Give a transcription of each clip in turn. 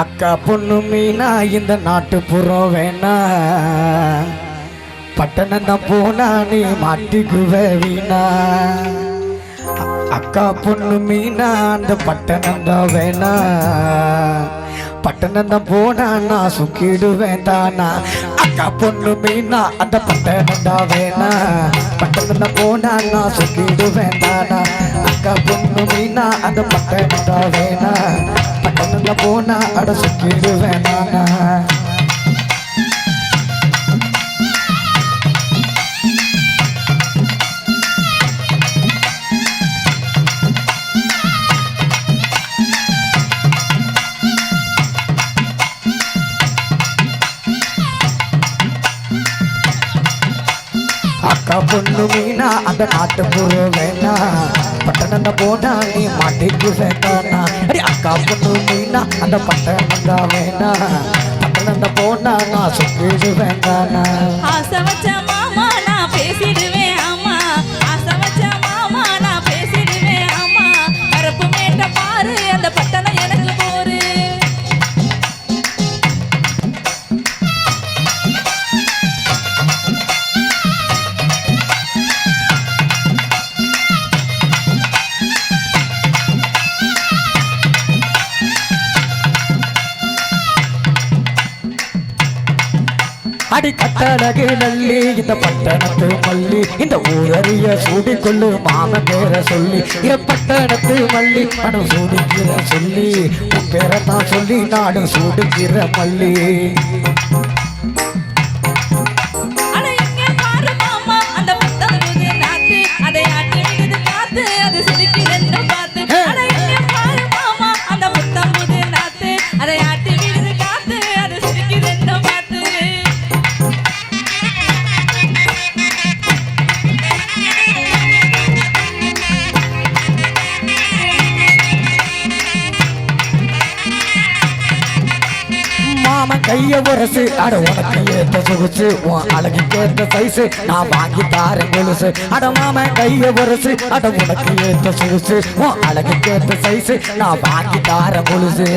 அக்கா பொண்ணு மீனா இந்த நாட்டுப்புறம் வேணா பட்டணம் தான் போனா நீ மாட்டிக்குவ வீணா. அக்கா பொண்ணு மீனா அந்த பட்டணம் தான் வேணா. பட்டணம் தான் போனா நான் சுக்கிடுவேன் தானா. அக்கா பொண்ணு மீனா அந்த பட்டணம் தான் வேணா. பட்டணம் தான் போனா நான் சுக்கிடுவேன் தானா. அக்கா பொண்ணு மீனா அந்த பட்டணம் தான் வேணா. பட்டணம் போனா அட சுக்கிடுவேன் நானா. பார்த்தா பொண்ணு மீனா அந்த நாட்டு புற வேணா. பட்டணம் போனா நீ மாட்டிக்கு வேண்டானா அடி அக்கா பொண்ணு மீனா அந்த பட்டணம் தான் வேணா. பட்டணம் போனா நான் சுக்கிடு வேண்டானா ஆசை வச்ச மாமா நான் பேசிடுவேன். அடிக்கட்டழகு நல்லி இந்த பட்டணத்து மல்லி இந்த ஊரறிய சூடிக்கொள்ளு மாமன் பேர சொல்லி என் பட்டணத்து மல்லி மனம் சூடிக்கிற சொல்லி உன் பேரை தான் சொல்லி நாடு சூடுகிற மல்லி. கைய உரசு அட உனக்கு ஏத்த சொகுசு உன் அழகு ஏத்த சைஸு நான் வாங்கி தாரேன் கொலுசு. அட மாம கைய உரசு அட உனக்கு ஏத்த சொகுசு உன் அழகு ஏத்த சைஸு நான் வாங்கி தாரேன் கொலுசு.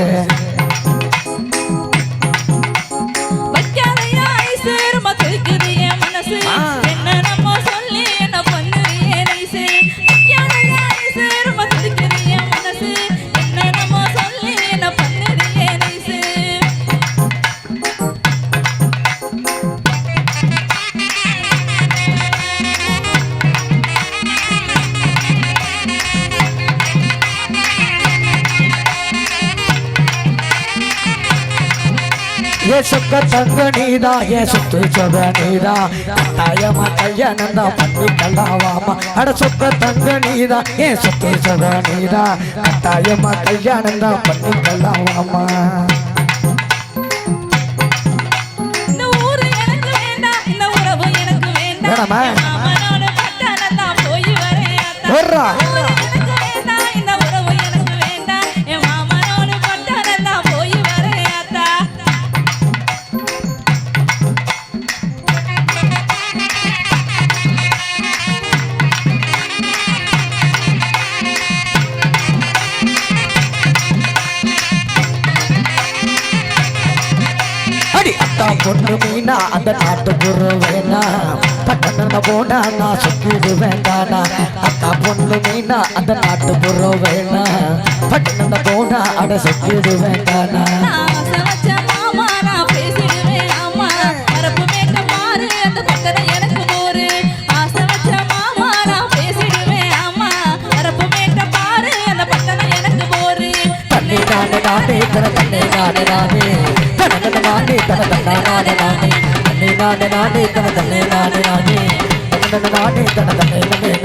ஏ சொக்க தங்க நீதா ஏ சொத்து சொக நீதா கட்டாயமா கல்யாணம் தான் பண்ணிக்கலாவாமா அட சொக்க தங்க நீதா ஏ சொத்து சொக நீதா கட்டாயமா கல்யாணம் தான் எனக்கு வேண்டாம் வேணாமா? பொண்ணு மீனா அந்த நாட்டு குரு வேணா பட்டணம் போனா நான் சுத்திடு வேண்டானா அக்கா பொண்ணு மீனா அந்த நாட்டு குரு வேணா பட்டணம் போனா அட சுத்திடு வேண்டானா நான் ஆசை வச்ச மாமா தன்னை தானே தன தன்னை தானே தன தன தன்னை தன்னை நானே நானே தன தன்னை நானே நானே. தன தன தன்னை நானே.